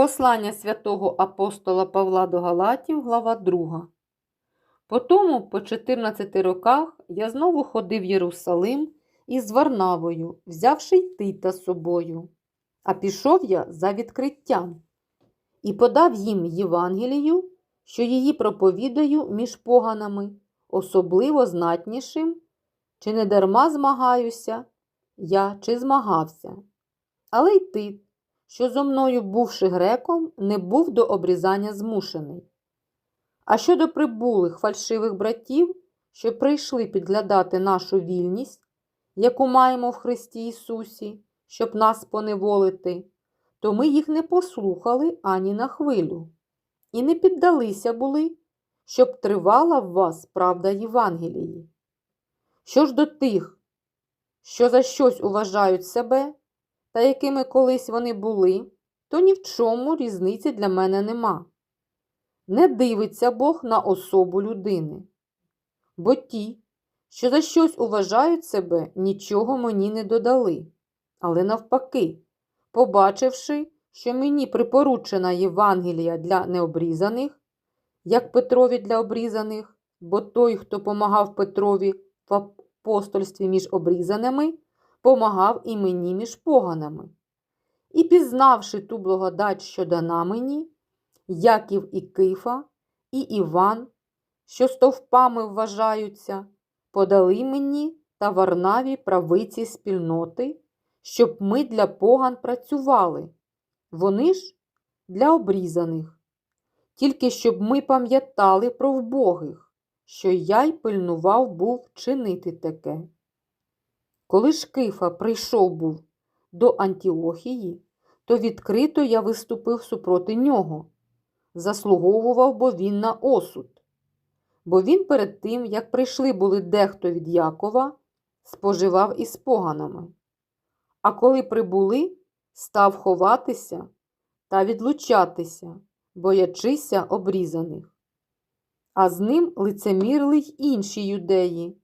Послання святого апостола Павла до Галатів, глава 2. Потому, по 14 роках, я знову ходив в Єрусалим із Варнавою, взявши й Тита з собою. А пішов я за відкриттям і подав їм Євангелію, що її проповідаю між поганами, особливо знатнішим, чи не дарма змагаюся я, чи змагався. Але й Тит, що зо мною, бувши греком, не був до обрізання змушений. А щодо прибулих фальшивих братів, що прийшли підглядати нашу вільність, яку маємо в Христі Ісусі, щоб нас поневолити, то ми їх не послухали ані на хвилю, і не піддалися були, щоб тривала в вас правда Євангелії. Що ж до тих, що за щось уважають себе, та якими колись вони були, то ні в чому різниці для мене нема. Не дивиться Бог на особу людини. Бо ті, що за щось уважають себе, нічого мені не додали. Але навпаки, побачивши, що мені припоручена Євангелія для необрізаних, як Петрові для обрізаних, бо той, хто помагав Петрові в апостольстві між обрізаними, помагав і мені між поганами. І пізнавши ту благодать, що дана мені, Яків і Кифа, і Іван, що стовпами вважаються, подали мені та Варнаві правиці спільноти, щоб ми для поган працювали, вони ж для обрізаних, тільки щоб ми пам'ятали про вбогих, що я й пильнував був чинити таке. Коли ж Кифа прийшов був до Антіохії, то відкрито я виступив супроти нього, заслуговував бо він на осуд. Бо він перед тим, як прийшли були дехто від Якова, споживав із поганами. А коли прибули, став ховатися та відлучатися, боячися обрізаних. А з ним лицемірили й інші юдеї,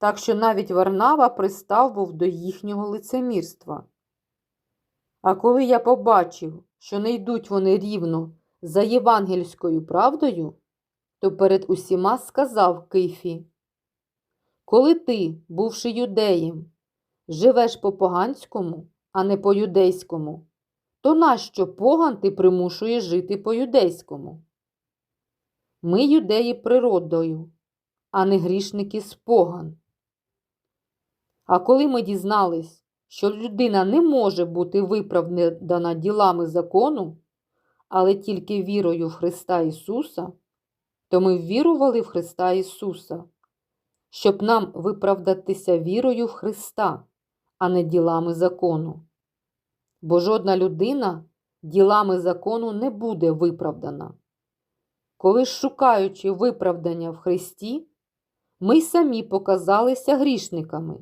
так що навіть Варнава пристав був до їхнього лицемірства. А коли я побачив, що не йдуть вони рівно за євангельською правдою, то перед усіма сказав Кифі, коли ти, бувши юдеєм, живеш по поганському, а не по юдейському, то нащо поган ти примушуєш жити по юдейському? Ми юдеї природою, а не грішники з поган. А коли ми дізнались, що людина не може бути виправдана ділами закону, але тільки вірою в Христа Ісуса, то ми ввірували в Христа Ісуса, щоб нам виправдатися вірою в Христа, а не ділами закону. Бо жодна людина ділами закону не буде виправдана. Коли ж шукаючи виправдання в Христі, ми самі показалися грішниками.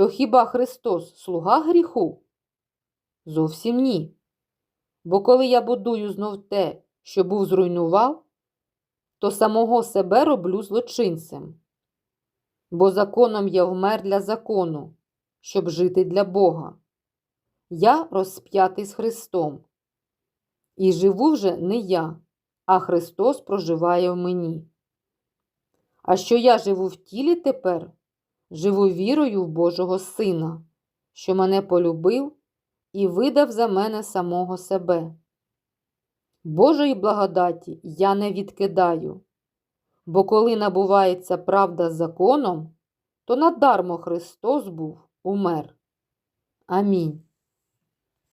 То хіба Христос слуга гріху? Зовсім ні. Бо коли я будую знов те, що був зруйнував, то самого себе роблю злочинцем. Бо законом я вмер для закону, щоб жити для Бога. Я розп'ятий з Христом. І живу вже не я, а Христос проживає в мені. А що я живу в тілі тепер, живу вірою в Божого Сина, що мене полюбив і видав за мене самого себе. Божої благодаті я не відкидаю, бо коли набувається правда законом, то надармо Христос був умер. Амінь.